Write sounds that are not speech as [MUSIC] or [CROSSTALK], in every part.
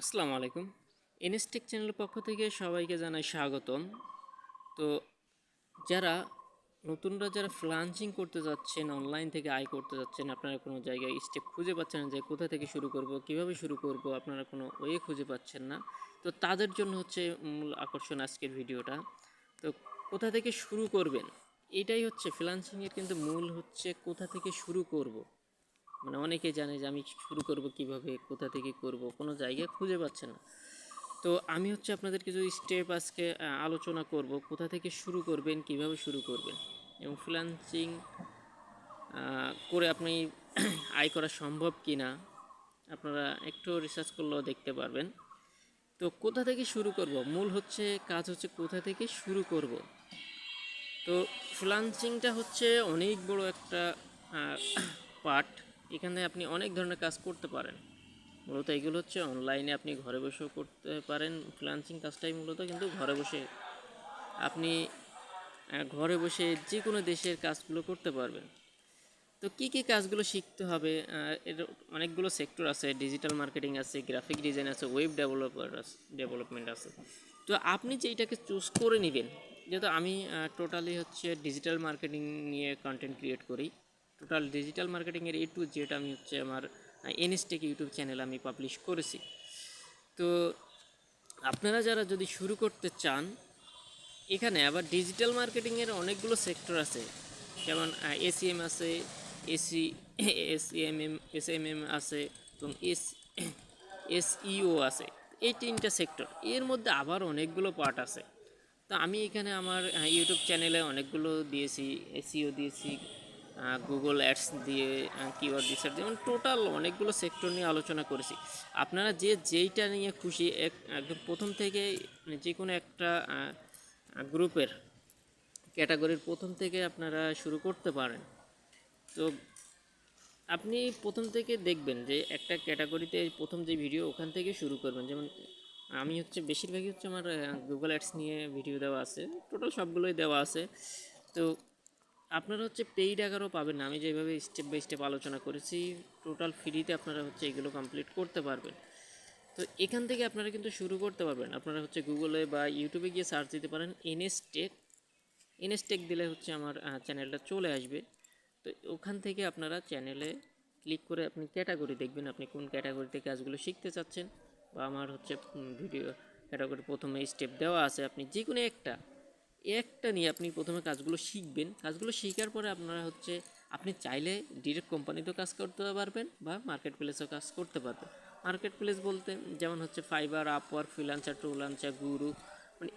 আসসালামু আলাইকুম। এনএসটেক চ্যানেলের পক্ষ থেকে সবাইকে জানাই স্বাগতম। তো যারা নতুনরা যারা ফ্লান্সিং করতে যাচ্ছেন অনলাইন থেকে আয় করতে যাচ্ছেন, আপনারা কোনো জায়গায় স্টেপ খুঁজে পাচ্ছেন না যে কোথা থেকে শুরু করব, কীভাবে শুরু করব, আপনারা কোনো ওয়ে খুঁজে পাচ্ছেন না। তো তাদের জন্য হচ্ছে মূল আকর্ষণ আজকের ভিডিওটা। তো কোথা থেকে শুরু করবেন? এটাই হচ্ছে ফ্রিলান্সিংয়ের কিন্তু মূল হচ্ছে কোথা থেকে শুরু করব। মানে অনেকে জানে যে আমি শুরু করব কীভাবে, কোথা থেকে করব, কোনো জায়গা খুঁজে পাচ্ছে না। তো আমি হচ্ছে আপনাদের কিছু স্টেপ আজকে আলোচনা করব, কোথা থেকে শুরু করবেন, কীভাবে শুরু করবেন এবং ফ্রিল্যান্সিং করে আপনি [CLEARS THROAT] আয় করা সম্ভব কি না আপনারা একটু রিসার্চ করলেও দেখতে পারবেন। তো কোথা থেকে শুরু করব? মূল হচ্ছে, কাজ হচ্ছে কোথা থেকে শুরু করব? তো ফ্রিলান্সিংটা হচ্ছে অনেক বড় একটা পার্ট [CLEARS THROAT] এখানে আপনি অনেক ধরনের কাজ করতে পারেন। মূলত এগুলো হচ্ছে অনলাইনে আপনি ঘরে বসেও করতে পারেন ফ্রিলান্সিং কাজটাই মূলত, কিন্তু ঘরে বসে আপনি ঘরে বসে যে কোনো দেশের কাজগুলো করতে পারবেন। তো কী কী কাজগুলো শিখতে হবে? এর অনেকগুলো সেক্টর আছে ডিজিটাল মার্কেটিং আছে গ্রাফিক ডিজাইন আছে ওয়েব ডেভেলপার আছে ডেভেলপমেন্ট আছে। তো আপনি যে এটাকে চুজ করে নেবেন, যেহেতু আমি টোটালি হচ্ছে ডিজিটাল মার্কেটিং নিয়ে কন্টেন্ট ক্রিয়েট করি টোটাল ডিজিটাল মার্কেটিংয়ের এ টু জেড আমি হচ্ছে আমার এনএসটেক ইউটিউব চ্যানেল আমি পাবলিশ করেছি। তো আপনারা যারা যদি শুরু করতে চান, এখানে আবার ডিজিটাল মার্কেটিংয়ের অনেকগুলো সেক্টর আছে। যেমন এসিএম আছে এসি এসিএমএম এসএমএম আছে, এবং এস এসইও আছে। এই তিনটা সেক্টর এর মধ্যে আবার অনেকগুলো পার্ট আছে। তো আমি এখানে আমার ইউটিউব চ্যানেলে অনেকগুলো দিয়েছি এসিও দিয়েছি গুগল অ্যাডস দিয়ে কিওয়ার্ড রিসার্চ যেমন টোটাল অনেকগুলো সেক্টর নিয়ে আলোচনা করেছি। আপনারা যে যেইটা নিয়ে খুশি, এক, একদম প্রথম থেকে যে কোনো একটা গ্রুপের ক্যাটাগরির প্রথম থেকে আপনারা শুরু করতে পারেন। তো আপনি প্রথম থেকে দেখবেন যে একটা ক্যাটাগরিতে প্রথম যে ভিডিও ওখান থেকে শুরু করবেন। যেমন আমি হচ্ছে, বেশিরভাগই হচ্ছে আমার গুগল অ্যাডস নিয়ে ভিডিও দেওয়া আছে। টোটাল সবগুলোই দেওয়া আছে। তো আপনারা হচ্ছে পেইড আকারও পাবেন না। আমি যেভাবে স্টেপ বাই স্টেপ আলোচনা করেছি টোটাল ফ্রিতে আপনারা হচ্ছে এগুলো কমপ্লিট করতে পারবেন। তো এখান থেকে আপনারা কিন্তু শুরু করতে পারবেন। আপনারা হচ্ছে গুগলে বা ইউটিউবে গিয়ে সার্চ দিতে পারেন এনএস টেক দিলে হচ্ছে আমার চ্যানেলটা চলে আসবে। তো ওখান থেকে আপনারা চ্যানেলে ক্লিক করে আপনি ক্যাটাগরি দেখবেন, আপনি কোন ক্যাটাগরিতে কাজগুলো শিখতে চাচ্ছেন। বা আমার হচ্ছে ভিডিও ক্যাটাগরি প্রথমে স্টেপ দেওয়া আছে। আপনি যে কোনো একটা একটা নিয়ে আপনি প্রথমে কাজগুলো শিখবেন। কাজগুলো শেখার পরে আপনারা হচ্ছে, আপনি চাইলে ডিরেক্ট কোম্পানিতেও কাজ করতে পারবেন বা মার্কেট প্লেসেও কাজ করতে পারবেন। মার্কেট প্লেস বলতে যেমন হচ্ছে ফাইবার আপওয়ার ফ্রিলান্সার ট্রুলান্সার গুরু মানে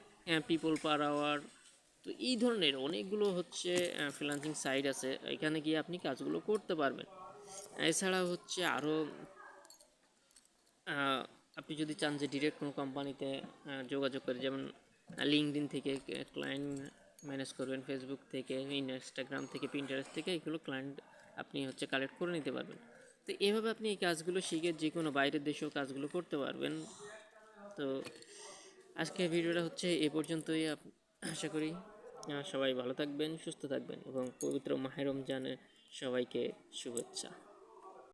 পিপল পার আওয়ার তো এই ধরনের অনেকগুলো হচ্ছে ফ্রিলান্সিং সাইট আছে। এখানে গিয়ে আপনি কাজগুলো করতে পারবেন। এছাড়া হচ্ছে আরও আপনি যদি চান যে ডিরেক্ট কোনো কোম্পানিতে যোগাযোগ করে, যেমন লিঙ্কডিন থেকে ক্লায়েন্ট ম্যানেজ করবেন ফেসবুক থেকে ইনস্টাগ্রাম থেকে প্রিন্টারেস্ট থেকে, এগুলো ক্লায়েন্ট আপনি হচ্ছে কালেক্ট করে নিতে পারবেন। তো এভাবে আপনি এই কাজগুলো শিখে যে কোনো বাইরের দেশেও কাজগুলো করতে পারবেন। তো আজকে ভিডিওটা হচ্ছে এ পর্যন্তই আশা করি। সবাই ভালো থাকবেন, সুস্থ থাকবেন এবং পবিত্র মাহের রমজানের সবাইকে শুভেচ্ছা।